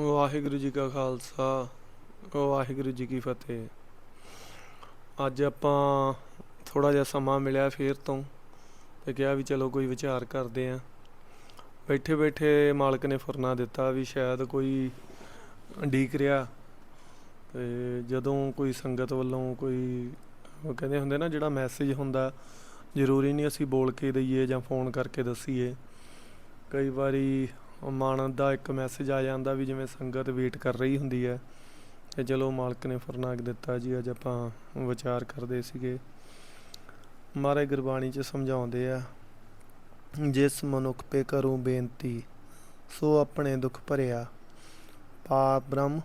ਵਾਹਿਗੁਰੂ ਜੀ ਕਾ ਖਾਲਸਾ, ਵਾਹਿਗੁਰੂ ਜੀ ਕੀ ਫਤਿਹ। ਅੱਜ ਆਪਾਂ ਥੋੜਾ ਜਿਹਾ ਸਮਾਂ ਮਿਲਿਆ ਫੇਰ ਤੋਂ ਤੇ ਕਿਹਾ ਵੀ ਚਲੋ ਕੋਈ ਵਿਚਾਰ ਕਰਦੇ ਆਂ। ਬੈਠੇ ਬੈਠੇ ਮਾਲਕ ਨੇ ਫੁਰਨਾ ਦਿੱਤਾ ਵੀ ਸ਼ਾਇਦ ਕੋਈ ਡੀਕ ਰਿਹਾ ਤੇ ਜਦੋਂ ਕੋਈ ਸੰਗਤ ਵੱਲੋਂ ਕੋਈ ਉਹ ਕਹਿੰਦੇ ਹੁੰਦੇ ਨਾ ਜਿਹੜਾ ਮੈਸੇਜ ਹੁੰਦਾ, ਜ਼ਰੂਰੀ ਨਹੀਂ ਅਸੀਂ ਬੋਲ ਕੇ ਦਈਏ ਜਾਂ ਫੋਨ ਕਰਕੇ ਦੱਸੀਏ। ਕਈ ਵਾਰੀ ਮਨ ਦਾ ਇੱਕ ਮੈਸੇਜ ਆ ਜਾਂਦਾ ਵੀ ਜਿਵੇਂ ਸੰਗਤ ਵੇਟ ਕਰ ਰਹੀ ਹੁੰਦੀ ਹੈ ਤੇ ਚਲੋ ਮਾਲਕ ਨੇ ਫਰਨਾਕ ਦਿੱਤਾ ਜੀ, ਅੱਜ ਆਪਾਂ ਵਿਚਾਰ ਕਰਦੇ ਸੀਗੇ। ਮਹਾਰਾਜ ਗੁਰਬਾਣੀ ਚ ਸਮਝਾਉਂਦੇ ਆ, ਜਿਸ ਮਨੁੱਖ ਪੇ ਕਰੂੰ ਬੇਨਤੀ, ਸੋ ਆਪਣੇ ਦੁੱਖ ਭਰਿਆ। ਪਾਪ ਬ੍ਰਹਮ,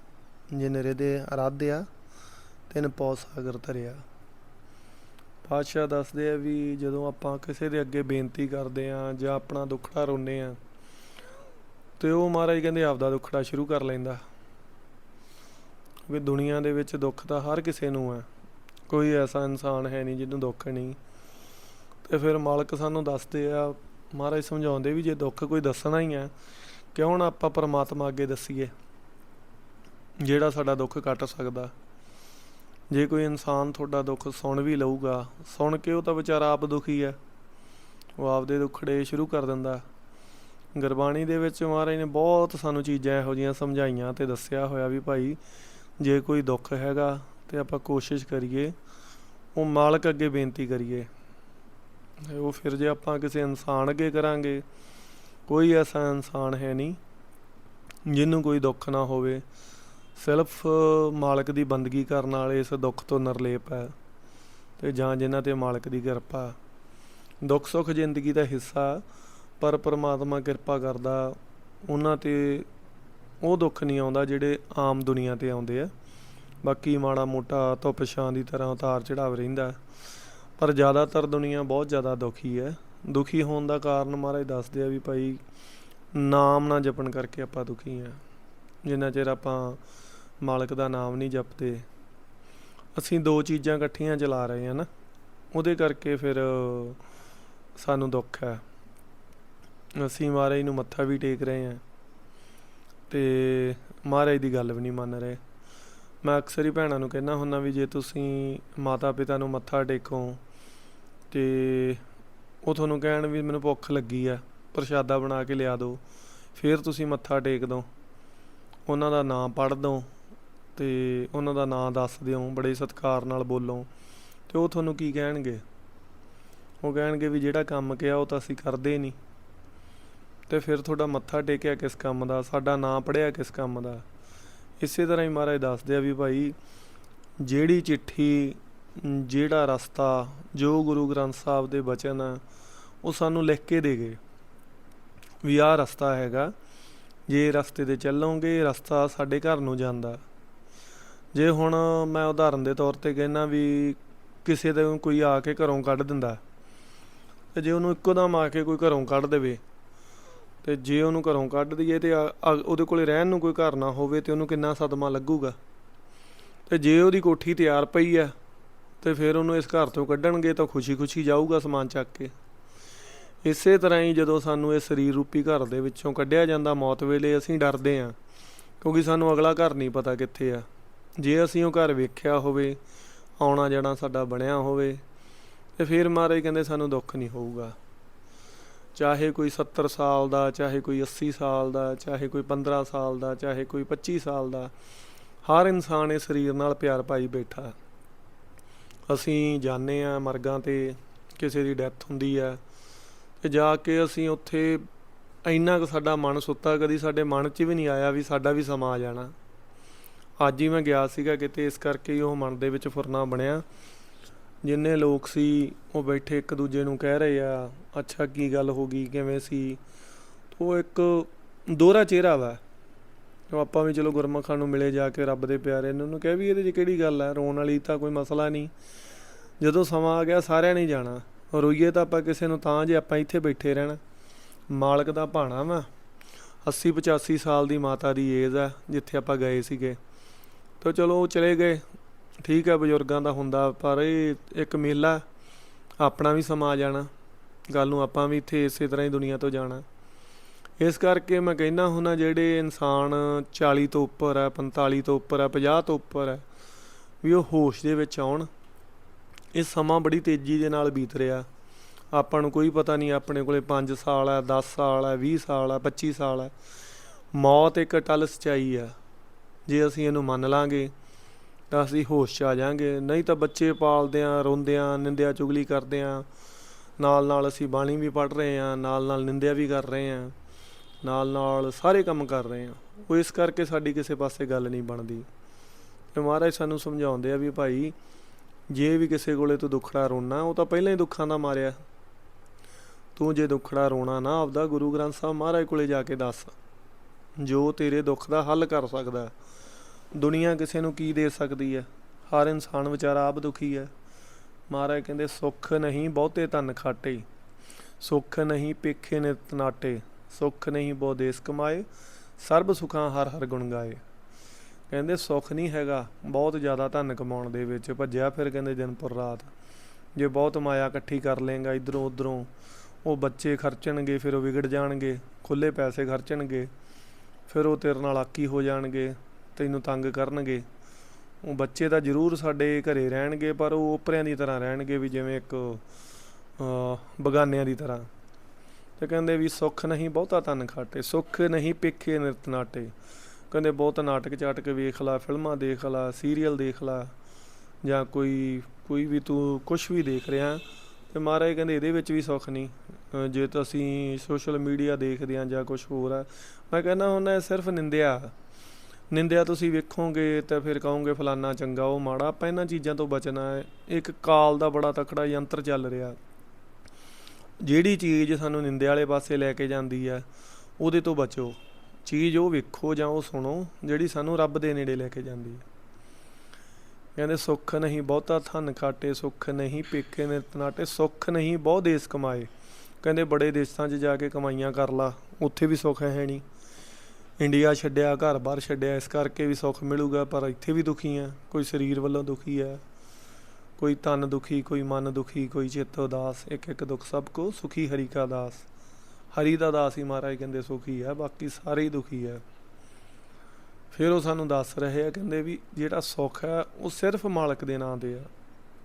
ਜਿਨ ਹਿਰਦੇ ਅਰਾਧਿਆ ਤਿਨ ਪੌ ਸਾਗਰ ਧਰਿਆ। ਪਾਤਸ਼ਾਹ ਦੱਸਦੇ ਆ ਵੀ ਜਦੋਂ ਆਪਾਂ ਕਿਸੇ ਦੇ ਅੱਗੇ ਬੇਨਤੀ ਕਰਦੇ ਆ ਜਾਂ ਆਪਣਾ ਦੁੱਖੜਾ ਰੋਨੇ ਆ ਤੇ ਉਹ ਮਹਾਰਾਜ ਕਹਿੰਦੇ ਆਪਦਾ ਦੁੱਖੜਾ ਸ਼ੁਰੂ ਕਰ ਲੈਂਦਾ। ਵੀ ਦੁਨੀਆ ਦੇ ਵਿੱਚ ਦੁੱਖ ਤਾਂ ਹਰ ਕਿਸੇ ਨੂੰ ਹੈ। ਕੋਈ ਐਸਾ ਇਨਸਾਨ ਹੈ ਨਹੀਂ ਜਿਹਨੂੰ ਦੁੱਖ ਨਹੀਂ। ਤੇ ਫਿਰ ਮਾਲਕ ਸਾਨੂੰ ਦੱਸਦੇ ਆ, ਮਹਾਰਾਜ ਸਮਝਾਉਂਦੇ ਵੀ ਜੇ ਦੁੱਖ ਕੋਈ ਦੱਸਣਾ ਹੀ ਹੈ, ਕਿਉਂ ਨਾ ਆਪਾਂ ਪਰਮਾਤਮਾ ਅੱਗੇ ਦੱਸੀਏ, ਜਿਹੜਾ ਸਾਡਾ ਦੁੱਖ ਕੱਟ ਸਕਦਾ। ਜੇ ਕੋਈ ਇਨਸਾਨ ਤੁਹਾਡਾ ਦੁੱਖ ਸੁਣ ਵੀ ਲਊਗਾ, ਸੁਣ ਕੇ ਉਹ ਤਾਂ ਵਿਚਾਰਾ ਆਪ ਦੁਖੀ ਹੈ। ਉਹ ਆਪਦੇ ਦੁੱਖੜੇ ਸ਼ੁਰੂ ਕਰ ਦਿੰਦਾ। ਗੁਰਬਾਣੀ ਦੇ ਵਿੱਚ ਮਹਾਰਾਜ ਨੇ ਬਹੁਤ ਸਾਨੂੰ ਚੀਜ਼ਾਂ ਇਹੋ ਜੀਆਂ ਸਮਝਾਈਆਂ ਤੇ ਦੱਸਿਆ ਹੋਇਆ ਵੀ ਭਾਈ, ਜੇ ਕੋਈ ਦੁੱਖ ਹੈਗਾ ਤੇ ਆਪਾਂ ਕੋਸ਼ਿਸ਼ ਕਰੀਏ, ਉਹ ਮਾਲਕ ਅੱਗੇ ਬੇਨਤੀ ਕਰੀਏ। ਉਹ ਫਿਰ ਜੇ ਆਪਾਂ ਕਿਸੇ ਇਨਸਾਨ ਅੱਗੇ ਕਰਾਂਗੇ, ਕੋਈ ਐਸਾ ਇਨਸਾਨ ਹੈ ਨਹੀਂ, ਜਿਹਨੂੰ ਕੋਈ ਦੁੱਖ ਨਾ ਹੋਵੇ, ਸਿਰਫ ਮਾਲਕ ਦੀ ਬੰਦਗੀ ਕਰਨ ਵਾਲੇ ਇਸ ਦੁੱਖ ਤੋਂ ਨਿਰਲੇਪ ਹੈ ਤੇ ਜਾਂ ਜਿਨ੍ਹਾਂ ਤੇ ਮਾਲਕ ਦੀ ਕਿਰਪਾ। ਦੁੱਖ ਸੁੱਖ ਜ਼ਿੰਦਗੀ ਦਾ ਹਿੱਸਾ ਪਰ ਪਰਮਾਤਮਾ ਕਿਰਪਾ ਕਰਦਾ, ਉਹਨਾਂ ਤੇ ਉਹ ਦੁੱਖ ਨਹੀਂ ਆਉਂਦਾ ਜਿਹੜੇ ਆਮ ਦੁਨੀਆ ਤੇ ਆਉਂਦੇ ਆ। ਬਾਕੀ ਮਾੜਾ ਮੋਟਾ ਧੁੱਪ ਛਾਂ ਦੀ ਤਰ੍ਹਾਂ ਉਤਾਰ ਚੜਾਵ ਰਹਿੰਦਾ। ਪਰ ਜ਼ਿਆਦਾਤਰ ਦੁਨੀਆ ਬਹੁਤ ਜ਼ਿਆਦਾ ਦੁਖੀ ਹੈ। ਦੁਖੀ ਹੋਣ ਦਾ ਕਾਰਨ ਮਹਾਰਾਜ ਦੱਸਦੇ ਆ ਵੀ ਭਾਈ, ਨਾਮ ਨਾ ਜਪਣ ਕਰਕੇ ਆਪਾਂ ਦੁਖੀ ਆ ਜਿੰਨਾ ਚਿਰ ਆਪਾਂ ਮਾਲਕ ਦਾ ਨਾਮ ਨਹੀਂ ਜਪਦੇ, ਅਸੀਂ ਦੋ ਚੀਜ਼ਾਂ ਇਕੱਠੀਆਂ ਚਲਾ ਰਹੇ ਹਾਂ ਨਾ, ਉਹਦੇ ਕਰਕੇ ਫਿਰ ਸਾਨੂੰ ਦੁੱਖ ਹੈ। ਅਸੀਂ ਮਹਾਰਾਜ ਨੂੰ ਮੱਥਾ ਵੀ ਟੇਕ ਰਹੇ ਹਾਂ। ਤੇ ਮਹਾਰਾਜ ਦੀ ਗੱਲ ਵੀ ਨਹੀਂ ਮੰਨ ਰਹੇ। ਮੈਂ ਅਕਸਰ ਹੀ ਭੈਣਾਂ ਨੂੰ ਕਹਿੰਦਾ ਹੁੰਦਾ ਵੀ ਜੇ ਤੁਸੀਂ ਮਾਤਾ ਪਿਤਾ ਨੂੰ ਮੱਥਾ ਟੇਕੋ, ਤੇ ਉਹ ਤੁਹਾਨੂੰ ਕਹਿਣ ਵੀ ਮੈਨੂੰ ਭੁੱਖ ਲੱਗੀ ਆ, ਪ੍ਰਸ਼ਾਦਾ ਬਣਾ ਕੇ ਲਿਆ ਦਿਓ, ਫਿਰ ਤੁਸੀਂ ਮੱਥਾ ਟੇਕ ਦੋ ਉਹਨਾਂ ਦਾ ਨਾਮ ਪੜ੍ਹ ਦੋ ਤੇ ਉਹਨਾਂ ਦਾ ਨਾਮ ਦੱਸ ਦਿਓ, ਬੜੇ ਸਤਿਕਾਰ ਨਾਲ ਬੋਲੋ, ਤੇ ਉਹ ਤੁਹਾਨੂੰ ਕੀ ਕਹਿਣਗੇ? ਉਹ ਕਹਿਣਗੇ ਵੀ ਜਿਹੜਾ ਕੰਮ ਕਿਹਾ ਉਹ ਤਾਂ ਅਸੀਂ ਕਰਦੇ ਨਹੀਂ। ਤੇ ਫਿਰ ਤੁਹਾਡਾ ਮੱਥਾ ਟੇਕਿਆ ਕਿਸ ਕੰਮ ਦਾ? ਸਾਡਾ ਨਾਂ ਪੜਿਆ ਕਿਸ ਕੰਮ ਦਾ? ਇਸੇ ਤਰ੍ਹਾਂ ਹੀ ਮਹਾਰਾਜ ਦੱਸਦੇ ਆ ਵੀ ਭਾਈ, ਜਿਹੜੀ ਚਿੱਠੀ, ਜਿਹੜਾ ਰਸਤਾ, ਜੋ ਗੁਰੂ ਗ੍ਰੰਥ ਸਾਹਿਬ ਦੇ ਬਚਨ ਆ ਉਹ ਸਾਨੂੰ ਲਿਖ ਕੇ ਦੇ ਗਏ। ਵੀ ਆਹ ਰਸਤਾ ਹੈਗਾ, ਜੇ ਰਸਤੇ ਤੇ ਚੱਲੋਗੇ, ਰਸਤਾ ਸਾਡੇ ਘਰ ਨੂੰ ਜਾਂਦਾ। ਜੇ ਹੁਣ ਮੈਂ ਉਦਾਹਰਨ ਦੇ ਤੌਰ ਤੇ ਕਹਿਣਾ ਵੀ ਕਿਸੇ ਦੇ ਕੋਈ ਆ ਕੇ ਘਰੋਂ ਕੱਢ ਦਿੰਦਾ, ਤੇ ਜੇ ਉਹਨੂੰ ਇੱਕੋ ਦਮ ਆ ਕੇ ਕੋਈ ਘਰੋਂ ਕੱਢ ਦੇਵੇ ਤੇ ਜੇ ਉਹਨੂੰ ਘਰੋਂ ਕੱਢ ਦਈਏ ਤੇ ਆ- ਉਹਦੇ ਕੋਲੇ ਰਹਿਣ ਨੂੰ ਕੋਈ ਘਰ ਨਾ ਹੋਵੇ ਤੇ ਉਹਨੂੰ ਕਿੰਨਾ ਸਦਮਾ ਲੱਗੂਗਾ? ਤੇ ਜੇ ਉਹਦੀ ਕੋਠੀ ਤਿਆਰ ਪਈ ਆ, ਤੇ ਫਿਰ ਉਹਨੂੰ ਇਸ ਘਰ ਤੋਂ ਕੱਢਣਗੇ ਤਾਂ ਖੁਸ਼ੀ-ਖੁਸ਼ੀ ਜਾਊਗਾ ਸਮਾਨ ਚੱਕ ਕੇ। ਇਸੇ ਤਰ੍ਹਾਂ ਹੀ ਜਦੋਂ ਸਾਨੂੰ ਇਹ ਸਰੀਰ ਰੂਪੀ ਘਰ ਦੇ ਵਿੱਚੋਂ ਕੱਢਿਆ ਜਾਂਦਾ ਮੌਤ ਵੇਲੇ, ਅਸੀਂ ਡਰਦੇ ਹਾਂ, ਕਿਉਂਕਿ ਸਾਨੂੰ ਅਗਲਾ ਘਰ ਨਹੀਂ ਪਤਾ ਕਿੱਥੇ ਆ। ਜੇ ਅਸੀਂ ਉਹ ਘਰ ਵੇਖਿਆ ਹੋਵੇ ਆਉਣਾ ਜਾਣਾ ਸਾਡਾ ਬਣਿਆ ਹੋਵੇ, ਤੇ ਫਿਰ ਮਹਾਰਾਜ ਕਹਿੰਦੇ ਸਾਨੂੰ ਦੁੱਖ ਨਹੀਂ ਹੋਊਗਾ। ਚਾਹੇ ਕੋਈ 70 ਸਾਲ ਦਾ, ਚਾਹੇ ਕੋਈ 80 ਸਾਲ ਦਾ, ਚਾਹੇ ਕੋਈ 15 ਸਾਲ ਦਾ, ਚਾਹੇ ਕੋਈ 25 ਸਾਲ ਦਾ, ਹਰ ਇਨਸਾਨ ਇਸ ਸਰੀਰ ਨਾਲ ਪਿਆਰ ਪਾਈ ਬੈਠਾ। ਅਸੀਂ ਜਾਣੇ ਆ ਮਰਗਾਂ ਤੇ, ਕਿਸੇ ਦੀ ਡੈਥ ਹੁੰਦੀ ਆ ਤੇ ਜਾ ਕੇ ਅਸੀਂ ਉੱਥੇ ਇੰਨਾ ਕੁ ਸਾਡਾ ਮਨ ਸੁੱਤਾ, ਕਦੀ ਸਾਡੇ ਮਨ 'ਚ ਵੀ ਨਹੀਂ ਆਇਆ ਵੀ ਸਾਡਾ ਵੀ ਸਮਾਂ ਆ ਜਾਣਾ। ਅੱਜ ਹੀ ਮੈਂ ਗਿਆ ਸੀਗਾ ਕਿਤੇ, ਇਸ ਕਰਕੇ ਹੀ ਉਹ ਮਨ ਦੇ ਵਿੱਚ ਫੁਰਨਾ ਬਣਿਆ। ਜਿੰਨੇ ਲੋਕ ਸੀ, ਉਹ ਬੈਠੇ ਇੱਕ ਦੂਜੇ ਨੂੰ ਕਹਿ ਰਹੇ ਆ, ਅੱਛਾ, ਕੀ ਗੱਲ ਹੋ ਗਈ? ਕਿਵੇਂ ਸੀ? ਉਹ ਇੱਕ ਦੋਹਰਾ ਚਿਹਰਾ ਵਾ। ਉਹ ਆਪਾਂ ਵੀ ਚਲੋ ਗੁਰਮਖਾਂ ਨੂੰ ਮਿਲੇ ਜਾ ਕੇ ਰੱਬ ਦੇ ਪਿਆਰੇ ਨੂੰ, ਉਹਨੂੰ ਕਹਿ ਵੀ ਇਹਦੇ 'ਚ ਕਿਹੜੀ ਗੱਲ ਹੈ ਰੋਣ ਵਾਲੀ ਤਾਂ ਕੋਈ ਮਸਲਾ ਨਹੀਂ। ਜਦੋਂ ਸਮਾਂ ਆ ਗਿਆ, ਸਾਰਿਆਂ ਨੇ ਜਾਣਾ। ਰੋਈਏ ਤਾਂ ਆਪਾਂ ਕਿਸੇ ਨੂੰ ਤਾਂ ਜੇ ਆਪਾਂ ਇੱਥੇ ਬੈਠੇ ਰਹਿਣਾ। ਮਾਲਕ ਦਾ ਭਾਣਾ ਵਾ। 80 85 ਸਾਲ ਦੀ ਮਾਤਾ ਦੀ ਏਜ ਆ, ਜਿੱਥੇ ਆਪਾਂ ਗਏ ਸੀਗੇ। ਤਾਂ ਚਲੋ ਉਹ ਚਲੇ ਗਏ। ਠੀਕ ਹੈ ਬਜ਼ੁਰਗਾਂ ਦਾ ਹੁੰਦਾ, ਪਰ ਇਹ ਇੱਕ ਮੇਲਾ, ਆਪਣਾ ਵੀ ਸਮਾਂ ਆ ਜਾਣਾ। ਗੱਲ ਨੂੰ ਆਪਾਂ ਵੀ ਇੱਥੇ ਇਸੇ ਤਰ੍ਹਾਂ ਹੀ ਦੁਨੀਆ ਤੋਂ ਜਾਣਾ। ਇਸ ਕਰਕੇ ਮੈਂ ਕਹਿੰਦਾ ਹੁੰਦਾ, ਜਿਹੜੇ ਇਨਸਾਨ 40 ਤੋਂ ਉੱਪਰ ਹੈ 45 ਤੋਂ ਉੱਪਰ ਹੈ 50 ਤੋਂ ਉੱਪਰ ਹੈ ਵੀ ਉਹ ਹੋਸ਼ ਦੇ ਵਿੱਚ ਆਉਣ। ਇਹ ਸਮਾਂ ਬੜੀ ਤੇਜ਼ੀ ਦੇ ਨਾਲ ਬੀਤ ਰਿਹਾ। ਆਪਾਂ ਨੂੰ ਕੋਈ ਪਤਾ ਨਹੀਂ, ਆਪਣੇ ਕੋਲੇ 5 ਸਾਲ ਹੈ 10 ਸਾਲ ਹੈ 20 ਸਾਲ ਹੈ 25 ਸਾਲ ਹੈ ਮੌਤ ਇੱਕ ਅਟਲ ਸਚਾਈ ਆ। ਜੇ ਅਸੀਂ ਇਹਨੂੰ ਮੰਨ ਲਾਂਗੇ ਤਾਂ ਅਸੀਂ ਹੋਸ਼ 'ਚ ਆ ਜਾਾਂਗੇ। ਨਹੀਂ ਤਾਂ ਬੱਚੇ ਪਾਲਦੇ ਆ, ਰੋਂਦੇ ਆ, ਨਿੰਦਿਆ ਚੁਗਲੀ ਕਰਦੇ ਆ। ਨਾਲ ਨਾਲ ਅਸੀਂ ਬਾਣੀ ਵੀ ਪੜ੍ਹ ਰਹੇ ਆ ਨਾਲ ਨਾਲ ਨਿੰਦਿਆ ਵੀ ਕਰ ਰਹੇ ਆ। ਨਾਲ ਨਾਲ ਸਾਰੇ ਕੰਮ ਕਰ ਰਹੇ ਆ। ਉਹ ਇਸ ਕਰਕੇ ਸਾਡੀ ਕਿਸੇ ਪਾਸੇ ਗੱਲ ਨਹੀਂ ਬਣਦੀ। ਤੇ ਮਹਾਰਾਜ ਸਾਨੂੰ ਸਮਝਾਉਂਦੇ ਆ ਵੀ ਭਾਈ, ਜੇ ਵੀ ਕਿਸੇ ਕੋਲੇ ਤੂੰ ਦੁੱਖੜਾ ਰੋਣਾ ਉਹ ਤਾਂ ਪਹਿਲਾਂ ਹੀ ਦੁੱਖਾਂ ਦਾ ਮਾਰਿਆ। ਤੂੰ ਜੇ ਦੁੱਖੜਾ ਰੋਣਾ ਨਾ, ਆਪਦਾ ਗੁਰੂ ਗ੍ਰੰਥ ਸਾਹਿਬ ਮਹਾਰਾਜ ਕੋਲੇ ਜਾ ਕੇ ਦੱਸ। ਜੋ ਤੇਰੇ ਦੁੱਖ ਦਾ ਹੱਲ ਕਰ ਸਕਦਾ। ਦੁਨੀਆ ਕਿਸੇ ਨੂੰ ਕੀ ਦੇ ਸਕਦੀ ਹੈ? ਹਰ ਇਨਸਾਨ ਵਿਚਾਰਾ ਆਪ ਦੁਖੀ ਹੈ। ਮਹਾਰਾਜ ਕਹਿੰਦੇ, ਸੁੱਖ ਨਹੀਂ ਬਹੁਤੇ ਧਨ ਖਾਟੇ, ਸੁੱਖ ਨਹੀਂ ਪੇਖੇ ਨਿਤ ਨਾਟੇ, ਸੁੱਖ ਨਹੀਂ ਬਹੁ ਦੇਸ ਕਮਾਏ, ਸਰਬ ਸੁਖਾਂ ਹਰ ਹਰ ਗੁਣ ਗਾਏ। ਕਹਿੰਦੇ, ਸੁੱਖ ਨਹੀਂ ਹੈਗਾ, ਬਹੁਤ ਜ਼ਿਆਦਾ ਧਨ ਕਮਾਉਣ ਦੇ ਵਿੱਚ। ਭੱਜਿਆ ਫਿਰ ਕਹਿੰਦੇ ਦਿਨਪੁਰ ਰਾਤ, ਜੇ ਬਹੁਤ ਮਾਇਆ ਇਕੱਠੀ ਕਰ ਲੇਗਾ ਇਧਰੋਂ ਉਧਰੋਂ, ਉਹ ਬੱਚੇ ਖਰਚਣਗੇ, ਫਿਰ ਉਹ ਵਿਗੜ ਜਾਣਗੇ ਖੁੱਲੇ ਪੈਸੇ ਖਰਚਣਗੇ, ਫਿਰ ਉਹ ਤੇਰੇ ਨਾਲ ਆਕੀ ਹੋ ਜਾਣਗੇ ਤੈਨੂੰ ਤੰਗ ਕਰਨਗੇ। ਉਹ ਬੱਚੇ ਤਾਂ ਜ਼ਰੂਰ ਸਾਡੇ ਘਰੇ ਰਹਿਣਗੇ, ਪਰ ਉਹ ਓਪਰਿਆਂ ਦੀ ਤਰ੍ਹਾਂ ਰਹਿਣਗੇ ਵੀ ਜਿਵੇਂ ਇੱਕ ਬਗਾਨਿਆਂ ਦੀ ਤਰ੍ਹਾਂ। ਤੇ ਕਹਿੰਦੇ ਵੀ ਸੁੱਖ ਨਹੀਂ ਬਹੁਤਾ ਤਨ ਖਾਟੇ, ਸੁੱਖ ਨਹੀਂ ਪਿੱਖੇ ਨਿਰਤ ਨਾਟੇ। ਕਹਿੰਦੇ ਬਹੁਤ ਨਾਟਕ ਚਾਟਕ ਵੇਖ ਲਾ, ਫਿਲਮਾਂ ਦੇਖ ਲਾ, ਸੀਰੀਅਲ ਦੇਖ ਲਾ, ਜਾਂ ਕੋਈ ਕੋਈ ਵੀ ਤੂੰ ਕੁਝ ਵੀ ਦੇਖ ਰਿਹਾ, ਤੇ ਮਹਾਰਾਜ ਕਹਿੰਦੇ ਇਹਦੇ ਵਿੱਚ ਵੀ ਸੁੱਖ ਨਹੀਂ। ਜੇ ਤਾਂ ਅਸੀਂ ਸੋਸ਼ਲ ਮੀਡੀਆ ਦੇਖਦੇ ਹਾਂ ਜਾਂ ਕੁਝ ਹੋਰ ਆ। ਮੈਂ ਕਹਿੰਦਾ ਹੁੰਦਾ ਸਿਰਫ ਨਿੰਦਿਆ। ਨਿੰਦਿਆ ਤੁਸੀਂ ਵੇਖੋਗੇ ਤਾਂ ਫਿਰ ਕਹੋਗੇ ਫਲਾਨਾ ਚੰਗਾ, ਉਹ ਮਾੜਾ। ਆਪਾਂ ਇਹਨਾਂ ਚੀਜ਼ਾਂ ਤੋਂ ਬਚਣਾ ਹੈ। ਇੱਕ ਕਾਲ ਦਾ ਬੜਾ ਤਕੜਾ ਯੰਤਰ ਚੱਲ ਰਿਹਾ। ਜਿਹੜੀ ਚੀਜ਼ ਸਾਨੂੰ ਨਿੰਦਿਆ ਵਾਲੇ ਪਾਸੇ ਲੈ ਕੇ ਜਾਂਦੀ ਹੈ, ਉਹਦੇ ਤੋਂ ਬਚੋ। ਚੀਜ਼ ਉਹ ਵੇਖੋ ਜਾਂ ਉਹ ਸੁਣੋ, ਜਿਹੜੀ ਸਾਨੂੰ ਰੱਬ ਦੇ ਨੇੜੇ ਲੈ ਕੇ ਜਾਂਦੀ ਹੈ। ਕਹਿੰਦੇ, ਸੁੱਖ ਨਹੀਂ ਬਹੁਤਾ ਧਨ ਖਾਟੇ, ਸੁੱਖ ਨਹੀਂ ਪੇਕੇ ਨਿਤ ਨਾਟੇ, ਸੁੱਖ ਨਹੀਂ ਬਹੁ ਦੇਸ ਕਮਾਏ। ਕਹਿੰਦੇ, ਬੜੇ ਦੇਸ਼ਾਂ 'ਚ ਜਾ ਕੇ ਕਮਾਈਆਂ ਕਰ ਲਾ, ਉੱਥੇ ਵੀ ਸੁੱਖ ਹੈ ਨਹੀਂ। ਇੰਡੀਆ ਛੱਡਿਆ ਘਰ-ਬਾਰ ਛੱਡਿਆ, ਇਸ ਕਰਕੇ ਵੀ ਸੁੱਖ ਮਿਲੂਗਾ, ਪਰ ਇੱਥੇ ਵੀ ਦੁਖੀ ਆ। ਕੋਈ ਸਰੀਰ ਵੱਲੋਂ ਦੁਖੀ ਆ, ਕੋਈ ਤਨ ਦੁਖੀ, ਕੋਈ ਮਨ ਦੁਖੀ, ਕੋਈ ਚਿੱਤ ਉਦਾਸ ਇੱਕ ਇੱਕ ਦੁੱਖ ਸਭ ਕੋ ਸੁਖੀ ਹਰੀ ਕਾ ਦਾਸ। ਹਰੀ ਦਾ ਦਾਸ ਹੀ ਮਹਾਰਾਜ ਕਹਿੰਦੇ ਸੁਖੀ ਆ, ਬਾਕੀ ਸਾਰੇ ਹੀ ਦੁਖੀ ਆ। ਫਿਰ ਉਹ ਸਾਨੂੰ ਦੱਸ ਰਹੇ ਆ, ਕਹਿੰਦੇ ਵੀ ਜਿਹੜਾ ਸੁੱਖ ਹੈ ਉਹ ਸਿਰਫ ਮਾਲਕ ਦੇ ਨਾਂ ਤੇ ਆ।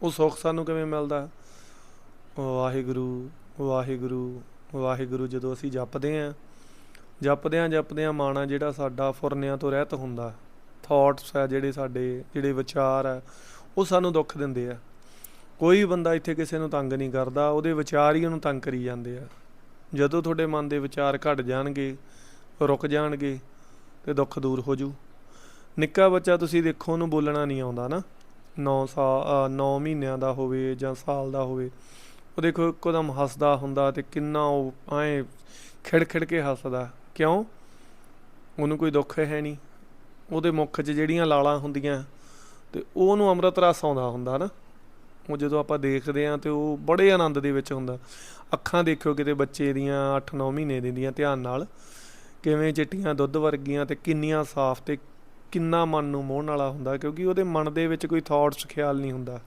ਉਹ ਸੁੱਖ ਸਾਨੂੰ ਕਿਵੇਂ ਮਿਲਦਾ? ਵਾਹਿਗੁਰੂ ਵਾਹਿਗੁਰੂ ਵਾਹਿਗੁਰੂ ਜਦੋਂ ਅਸੀਂ ਜਪਦੇ ਆਂ ਜਪਦਿਆਂ ਜਪਦਿਆਂ ਮਾਣਾ ਜਿਹੜਾ ਸਾਡਾ ਫੁਰਨਿਆਂ ਤੋਂ ਰਹਿਤ ਹੁੰਦਾ ਥਾਟਸ ਆ ਜਿਹੜੇ ਸਾਡੇ, ਜਿਹੜੇ ਵਿਚਾਰ ਹੈ ਉਹ ਸਾਨੂੰ ਦੁੱਖ ਦਿੰਦੇ ਆ। ਕੋਈ ਬੰਦਾ ਇੱਥੇ ਕਿਸੇ ਨੂੰ ਤੰਗ ਨਹੀਂ ਕਰਦਾ, ਉਹਦੇ ਵਿਚਾਰ ਹੀ ਉਹਨੂੰ ਤੰਗ ਕਰੀ ਜਾਂਦੇ ਆ। ਜਦੋਂ ਤੁਹਾਡੇ ਮਨ ਦੇ ਵਿਚਾਰ ਘਟ ਜਾਣਗੇ, ਰੁਕ ਜਾਣਗੇ, ਤੇ ਦੁੱਖ ਦੂਰ ਹੋ ਜੂ। ਨਿੱਕਾ ਬੱਚਾ ਤੁਸੀਂ ਦੇਖੋ, ਉਹਨੂੰ ਬੋਲਣਾ ਨਹੀਂ ਆਉਂਦਾ ਨਾ। 9 ਸਾਲ 9 ਮਹੀਨਿਆਂ ਦਾ ਹੋਵੇ ਜਾਂ ਸਾਲ ਦਾ ਹੋਵੇ, ਉਹ ਦੇਖੋ ਇੱਕਦਮ ਹੱਸਦਾ ਹੁੰਦਾ ਤੇ ਕਿੰਨਾ ਉਹ ਐ ਖਿੜ ਖਿੜ ਕੇ ਹੱਸਦਾ। ਕਿਉਂ? ਉਹਨੂੰ ਕੋਈ ਦੁੱਖ ਹੈ ਨਹੀਂ। ਉਹਦੇ ਮੁਖ 'ਚ ਜਿਹੜੀਆਂ ਲਾਲਾਂ ਹੁੰਦੀਆਂ, ਤੇ ਉਹਨੂੰ ਅੰਮ੍ਰਿਤ ਰਸ ਆਉਂਦਾ ਹੁੰਦਾ ਨਾ। ਉਹ ਜਦੋਂ ਆਪਾਂ ਦੇਖਦੇ ਆਂ ਤੇ ਉਹ ਬੜੇ ਆਨੰਦ ਦੇ ਵਿੱਚ ਹੁੰਦਾ। ਅੱਖਾਂ ਦੇਖਿਓ ਕਿਤੇ ਬੱਚੇ ਦੀਆਂ 8-9 ਮਹੀਨੇ ਦੇ ਦੀਆਂ ਧਿਆਨ ਨਾਲ, ਕਿਵੇਂ ਚਿੱਟੀਆਂ ਦੁੱਧ ਵਰਗੀਆਂ ਤੇ ਕਿੰਨੀਆਂ ਸਾਫ਼ ਤੇ ਕਿੰਨਾ ਮਨ ਨੂੰ ਮੋਹਣ ਵਾਲਾ ਹੁੰਦਾ, ਕਿਉਂਕਿ ਉਹਦੇ ਮਨ ਦੇ ਵਿੱਚ ਕੋਈ ਥਾਟਸ ਖਿਆਲ ਨਹੀਂ ਹੁੰਦਾ।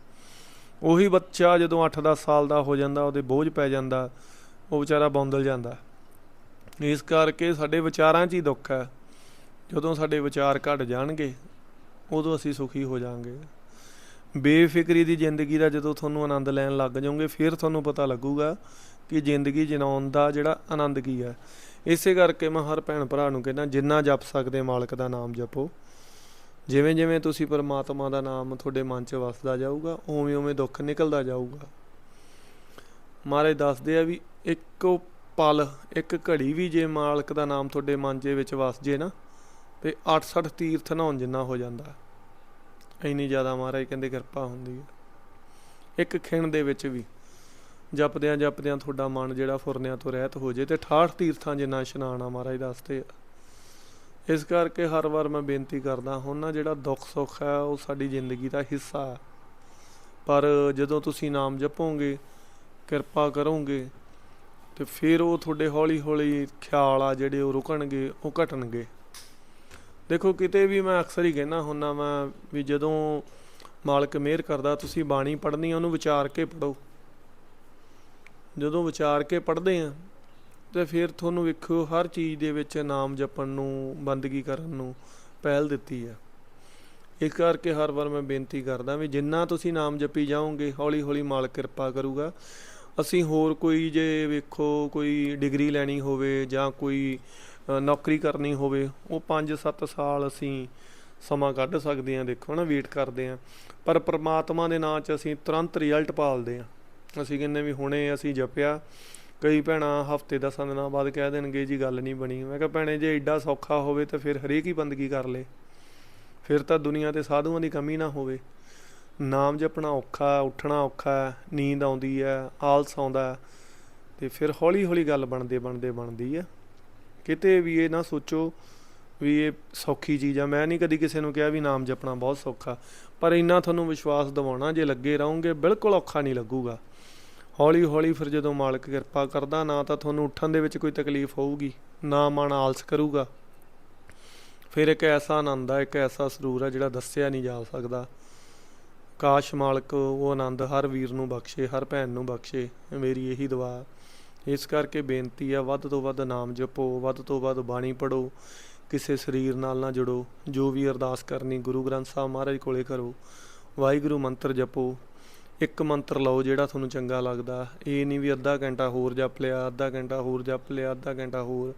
ਉਹੀ ਬੱਚਾ ਜਦੋਂ 8-10 ਸਾਲ ਦਾ ਹੋ ਜਾਂਦਾ, ਉਹਦੇ ਬੋਝ ਪੈ ਜਾਂਦਾ, ਉਹ ਵਿਚਾਰਾ ਬੌਂਦਲ ਜਾਂਦਾ। ਇਸ ਕਰਕੇ ਸਾਡੇ ਵਿਚਾਰਾਂ 'ਚ ਹੀ ਦੁੱਖ ਹੈ। ਜਦੋਂ ਸਾਡੇ ਵਿਚਾਰ ਘਟ ਜਾਣਗੇ, ਉਦੋਂ ਅਸੀਂ ਸੁਖੀ ਹੋ ਜਾਾਂਗੇ ਬੇਫਿਕਰੀ ਦੀ ਜ਼ਿੰਦਗੀ ਦਾ ਜਦੋਂ ਤੁਹਾਨੂੰ ਆਨੰਦ ਲੈਣ ਲੱਗ ਜਾਓਗੇ, ਫਿਰ ਤੁਹਾਨੂੰ ਪਤਾ ਲੱਗੂਗਾ ਕਿ ਜ਼ਿੰਦਗੀ ਜਿਉਣ ਦਾ ਜਿਹੜਾ ਆਨੰਦ ਕੀ ਹੈ। ਇਸੇ ਕਰਕੇ ਮੈਂ ਹਰ ਭੈਣ ਭਰਾ ਨੂੰ ਕਹਿੰਦਾ, ਜਿੰਨਾ ਜਪ ਸਕਦੇ ਮਾਲਕ ਦਾ ਨਾਮ ਜਪੋ। ਜਿਵੇਂ ਜਿਵੇਂ ਤੁਸੀਂ ਪਰਮਾਤਮਾ ਦਾ ਨਾਮ ਤੁਹਾਡੇ ਮਨ 'ਚ ਵਸਦਾ ਜਾਊਗਾ, ਉਵੇਂ ਉਵੇਂ ਦੁੱਖ ਨਿਕਲਦਾ ਜਾਊਗਾ। ਮਹਾਰਾਜ ਦੱਸਦੇ ਆ ਵੀ ਇੱਕ ਪਲ, ਇੱਕ ਘੜੀ ਵੀ ਜੇ ਮਾਲਕ ਦਾ ਨਾਮ ਤੁਹਾਡੇ ਮਨ ਵਿੱਚ ਵਸ ਜੇ ਨਾ, ਤੇ 68 ਤੀਰਥ ਨਹਾਉਣ ਜਿੰਨਾ ਹੋ ਜਾਂਦਾ ਇੰਨੀ ਜ਼ਿਆਦਾ ਮਹਾਰਾਜ ਕਹਿੰਦੇ ਕਿਰਪਾ ਹੁੰਦੀ ਹੈ। ਇੱਕ ਖਿਣ ਦੇ ਵਿੱਚ ਵੀ ਜਪਦਿਆਂ ਜਪਦਿਆਂ ਤੁਹਾਡਾ ਮਨ ਜਿਹੜਾ ਫੁਰਨਿਆਂ ਤੋਂ ਰਹਿਤ ਹੋ ਜੇ, ਤੇ 68 ਤੀਰਥਾਂ ਜਿੰਨਾ ਇਸ਼ਨਾਨ ਆ ਮਹਾਰਾਜ ਦੱਸਦੇ ਆ। ਇਸ ਕਰਕੇ ਹਰ ਵਾਰ ਮੈਂ ਬੇਨਤੀ ਕਰਦਾ ਹੁਣ ਨਾ, ਜਿਹੜਾ ਦੁੱਖ ਸੁੱਖ ਹੈ, ਉਹ ਸਾਡੀ ਜ਼ਿੰਦਗੀ ਦਾ ਹਿੱਸਾ ਹੈ। ਪਰ ਜਦੋਂ ਤੁਸੀਂ ਨਾਮ ਜਪੋਗੇ, ਕਿਰਪਾ ਕਰੋਗੇ ਤੇ ਫਿਰ ਉਹ ਤੁਹਾਡੇ ਹੌਲੀ ਹੌਲੀ ਖਿਆਲ ਆ ਜਿਹੜੇ ਉਹ ਰੁਕਣਗੇ, ਉਹ ਘਟਣਗੇ। ਦੇਖੋ, ਕਿਤੇ ਵੀ ਮੈਂ ਅਕਸਰ ਹੀ ਕਹਿਣਾ ਹੁੰਨਾ ਮੈਂ ਵੀ ਜਦੋਂ ਮਾਲਕ ਮਿਹਰ ਕਰਦਾ, ਤੁਸੀਂ ਬਾਣੀ ਪੜ੍ਹਨੀ, ਉਹਨੂੰ ਵਿਚਾਰ ਕੇ ਪੜੋ ਜਦੋਂ ਵਿਚਾਰ ਕੇ ਪੜ੍ਹਦੇ ਆ, ਤੇ ਫਿਰ ਤੁਹਾਨੂੰ ਵੇਖੋ ਹਰ ਚੀਜ਼ ਦੇ ਵਿੱਚ ਨਾਮ ਜਪਣ ਨੂੰ, ਬੰਦਗੀ ਕਰਨ ਨੂੰ ਪਹਿਲ ਦਿੱਤੀ ਆ। ਇਸ ਕਰਕੇ ਹਰ ਵਾਰ ਮੈਂ ਬੇਨਤੀ ਕਰਦਾ ਵੀ ਜਿੰਨਾ ਤੁਸੀਂ ਨਾਮ ਜਪੀ ਜਾਓਗੇ ਹੌਲੀ ਹੌਲੀ ਮਾਲਕ ਕਿਰਪਾ ਕਰੂਗਾ। ਅਸੀਂ ਹੋਰ ਕੋਈ ਜੇ ਵੇਖੋ, ਕੋਈ ਡਿਗਰੀ ਲੈਣੀ ਹੋਵੇ ਜਾਂ ਕੋਈ ਨੌਕਰੀ ਕਰਨੀ ਹੋਵੇ, ਉਹ 5-7 ਸਾਲ ਅਸੀਂ ਸਮਾਂ ਕੱਢ ਸਕਦੇ ਹਾਂ, ਦੇਖੋ ਨਾ ਵੇਟ ਕਰਦੇ ਹਾਂ। ਪਰ ਪ੍ਰਮਾਤਮਾ ਦੇ ਨਾਂ 'ਚ ਅਸੀਂ ਤੁਰੰਤ ਰਿਜ਼ਲਟ ਪਾਲਦੇ ਹਾਂ। ਅਸੀਂ ਕਹਿੰਦੇ ਵੀ ਹੁਣੇ ਅਸੀਂ ਜਪਿਆ, ਕਈ ਭੈਣਾਂ ਹਫ਼ਤੇ ਦਸਾਂ ਦਿਨਾਂ ਬਾਅਦ ਕਹਿ ਦੇਣਗੇ, ਜੀ, ਗੱਲ ਨਹੀਂ ਬਣੀ। ਮੈਂ ਕਿਹਾ, ਭੈਣੇ, ਜੇ ਐਡਾ ਸੌਖਾ ਹੋਵੇ ਤਾਂ ਫਿਰ ਹਰੇਕ ਹੀ ਬੰਦਗੀ ਕਰ ਲੇ। ਫਿਰ ਤਾਂ ਦੁਨੀਆ ਤੇ ਸਾਧੂਆਂ ਦੀ ਕਮੀ ਨਾ ਹੋਵੇ। ਨਾਮ ਜਪਣਾ ਔਖਾ ਉੱਠਣਾ ਔਖਾ ਹੈ, ਨੀਂਦ ਆਉਂਦੀ ਹੈ ਆਲਸ ਆਉਂਦਾ ਹੈ, ਤੇ ਫਿਰ ਹੌਲੀ ਹੌਲੀ ਗੱਲ ਬਣਦੇ ਬਣਦੇ ਬਣਦੀ ਹੈ। ਕਿਤੇ ਵੀ ਇਹ ਨਾ ਸੋਚੋ ਵੀ ਇਹ ਸੌਖੀ ਚੀਜ਼ ਆ। ਮੈਂ ਨਹੀਂ ਕਦੀ ਕਿਸੇ ਨੂੰ ਕਿਹਾ ਵੀ ਨਾਮ ਜਪਣਾ ਬਹੁਤ ਸੌਖਾ ਪਰ ਇੰਨਾ ਤੁਹਾਨੂੰ ਵਿਸ਼ਵਾਸ ਦਿਵਾਉਣਾ ਜੇ ਲੱਗੇ ਰਹੋਗੇ ਬਿਲਕੁਲ ਔਖਾ ਨਹੀਂ ਲੱਗੂਗਾ। ਹੌਲੀ ਹੌਲੀ ਫਿਰ ਜਦੋਂ ਮਾਲਕ ਕਿਰਪਾ ਕਰਦਾ ਨਾ ਤਾਂ ਤੁਹਾਨੂੰ ਉੱਠਣ ਦੇ ਵਿੱਚ ਕੋਈ ਤਕਲੀਫ ਹੋਊਗੀ ਨਾ ਮਨ ਆਲਸ ਕਰੂਗਾ। ਫਿਰ ਇੱਕ ਐਸਾ ਆਨੰਦ ਆ ਇੱਕ ਐਸਾ ਸਰੂਰ ਆ ਜਿਹੜਾ ਦੱਸਿਆ ਨਹੀਂ ਜਾ ਸਕਦਾ। ਕਾਸ਼ ਮਾਲਕ ਉਹ ਆਨੰਦ ਹਰ ਵੀਰ ਨੂੰ ਬਖਸ਼ੇ, ਹਰ ਭੈਣ ਨੂੰ ਬਖਸ਼ੇ, ਮੇਰੀ ਇਹੀ ਦੁਆ। ਇਸ ਕਰਕੇ ਬੇਨਤੀ ਆ, ਵੱਧ ਤੋਂ ਵੱਧ ਨਾਮ ਜਪੋ, ਵੱਧ ਤੋਂ ਵੱਧ ਬਾਣੀ ਪੜੋ ਕਿਸੇ ਸਰੀਰ ਨਾਲ ਨਾ ਜੁੜੋ, ਜੋ ਵੀ ਅਰਦਾਸ ਕਰਨੀ ਗੁਰੂ ਗ੍ਰੰਥ ਸਾਹਿਬ ਮਹਾਰਾਜ ਕੋਲੇ ਕਰੋ, ਵਾਹਿਗੁਰੂ ਮੰਤਰ ਜਪੋ। ਇੱਕ ਮੰਤਰ ਲਓ ਜਿਹੜਾ ਤੁਹਾਨੂੰ ਚੰਗਾ ਲੱਗਦਾ। ਇਹ ਨਹੀਂ ਵੀ ਅੱਧਾ ਘੰਟਾ ਹੋਰ ਜਪ ਲਿਆ, ਅੱਧਾ ਘੰਟਾ ਹੋਰ ਜਪ ਲਿਆ, ਅੱਧਾ ਘੰਟਾ ਹੋਰ,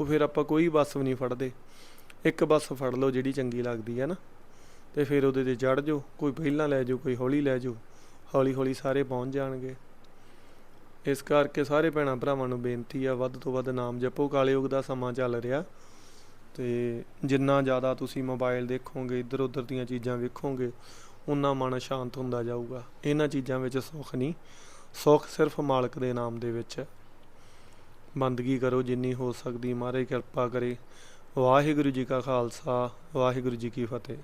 ਉਹ ਫਿਰ ਆਪਾਂ ਕੋਈ ਬੱਸ ਵੀ ਨਹੀਂ ਫੜਦੇ। ਇੱਕ ਬੱਸ ਫੜ ਲਓ ਜਿਹੜੀ ਚੰਗੀ ਲੱਗਦੀ ਹੈ ਨਾ। ਤੇ ਫਿਰ ਉਹਦੇ ਤੇ ਚੜ ਜਾਓ, ਕੋਈ ਪਹਿਲਾਂ ਲੈ ਜਾਓ, ਕੋਈ ਹੌਲੀ ਲੈ ਜਾਓ ਹੌਲੀ ਹੌਲੀ ਸਾਰੇ ਪਹੁੰਚ ਜਾਣਗੇ। ਇਸ ਕਰਕੇ ਸਾਰੇ ਭੈਣਾਂ ਭਰਾਵਾਂ ਨੂੰ ਬੇਨਤੀ ਆ, ਵੱਧ ਤੋਂ ਵੱਧ ਨਾਮ ਜਪੋ ਕਾਲਯੁਗ ਦਾ ਸਮਾਂ ਚੱਲ ਰਿਹਾ। ਤੇ ਜਿੰਨਾ ਜ਼ਿਆਦਾ ਤੁਸੀਂ ਮੋਬਾਈਲ ਦੇਖੋਗੇ ਇੱਧਰ ਉੱਧਰ ਦੀਆਂ ਚੀਜ਼ਾਂ ਵੇਖੋਗੇ, ਉਨਾ ਮਨ ਸ਼ਾਂਤ ਹੁੰਦਾ ਜਾਊਗਾ। ਇਹਨਾਂ ਚੀਜ਼ਾਂ ਵਿੱਚ ਸੁੱਖ ਨਹੀਂ। ਸੁੱਖ ਸਿਰਫ ਮਾਲਕ ਦੇ ਨਾਮ ਦੇ ਵਿੱਚ ਹੈ। ਬੰਦਗੀ ਕਰੋ ਜਿੰਨੀ ਹੋ ਸਕਦੀ ਮਹਾਰਾਜ ਕਿਰਪਾ ਕਰੇ। ਵਾਹਿਗੁਰੂ ਜੀ ਕਾ ਖਾਲਸਾ, ਵਾਹਿਗੁਰੂ ਜੀ ਕੀ ਫਤਿਹ।